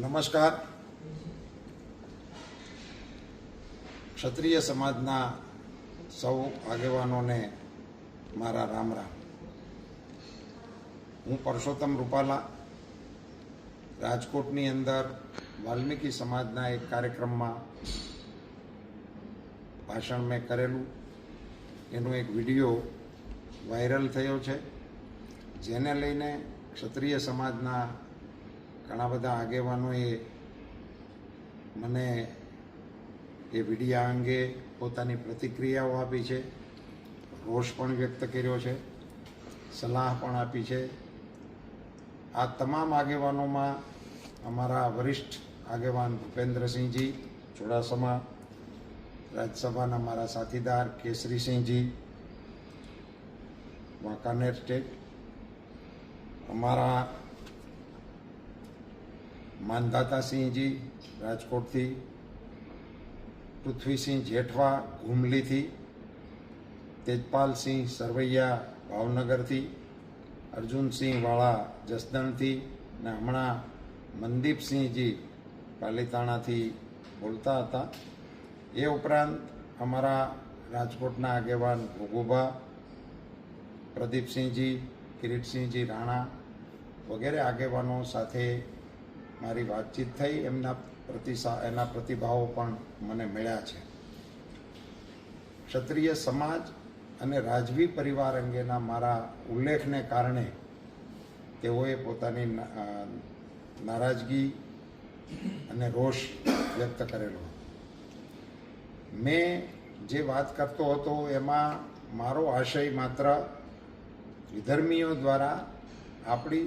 નમસ્કાર. ક્ષત્રિય સમાજના સૌ આગેવાનોને મારા રામ રામ. હું પરસોત્તમ રૂપાલા, રાજકોટની અંદર વાલ્મીકી સમાજના એક કાર્યક્રમમાં ભાષણ મેં કરેલું. એનો એક વીડિયો વાયરલ થયો છે, જેને લઈને ક્ષત્રિય સમાજના ઘણા બધા આગેવાનોએ મને એ વિડીયા અંગે પોતાની પ્રતિક્રિયાઓ આપી છે, રોષ પણ વ્યક્ત કર્યો છે, સલાહ પણ આપી છે. આ તમામ આગેવાનોમાં અમારા વરિષ્ઠ આગેવાન ભૂપેન્દ્રસિંહજી ચુડાસમા, રાજ્યસભાના મારા સાથીદાર કેસરીસિંહજી, વાંકાનેર સ્ટેટ અમારા માનદાતાસિંહજી રાજકોટથી પૃથ્વીસિંહ જેઠવા ઘુમલીથી તેજપાલસિંહ સરવૈયા ભાવનગરથી અર્જુનસિંહ વાળા જસદણથી ને હમણાં મનદીપસિંહજી પાલીતાણાથી બોલતા હતા એ ઉપરાંત અમારા રાજકોટના આગેવાન ભોગુભા પ્રદીપસિંહજી કિરીટસિંહજી રાણા વગેરે આગેવાનો સાથે મારી વાતચીત થઈ. એમના પ્રતિસા એના પ્રતિભાવો પણ મને મળ્યા છે. ક્ષત્રિય સમાજ અને રાજવી પરિવાર અંગેના મારા ઉલ્લેખને કારણે તેઓએ પોતાની નારાજગી અને રોષ વ્યક્ત કરેલો મેં જે વાત કરતો હતો એમાં મારો આશય માત્ર વિધર્મીઓ દ્વારા આપણી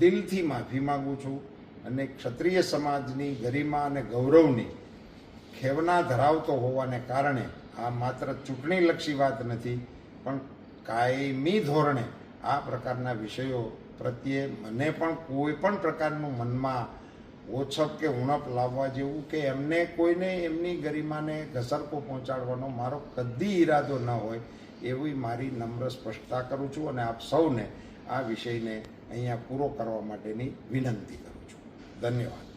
દિલથી માફી માંગુ છું અને ક્ષત્રિય સમાજની ગરિમા અને ગૌરવની ખેવના ધરાવતો હોવાને કારણે આ માત્ર ચૂંટણીલક્ષી વાત નથી, પણ કાયમી ધોરણે આ પ્રકારના વિષયો પ્રત્યે મને પણ કોઈ પણ પ્રકારનું મનમાં ઓછપ કે ઉણપ લાવવા જેવું કે એમને કોઈને એમની ગરિમાને ઘસરકો પહોંચાડવાનો મારો કદી ઈરાદો ન હોય, એવી મારી નમ્ર સ્પષ્ટતા કરું છું અને આપ સૌને આ વિષયને અહીંયા પૂરો કરવા માટેની વિનંતી કરું છું. ધન્યવાદ.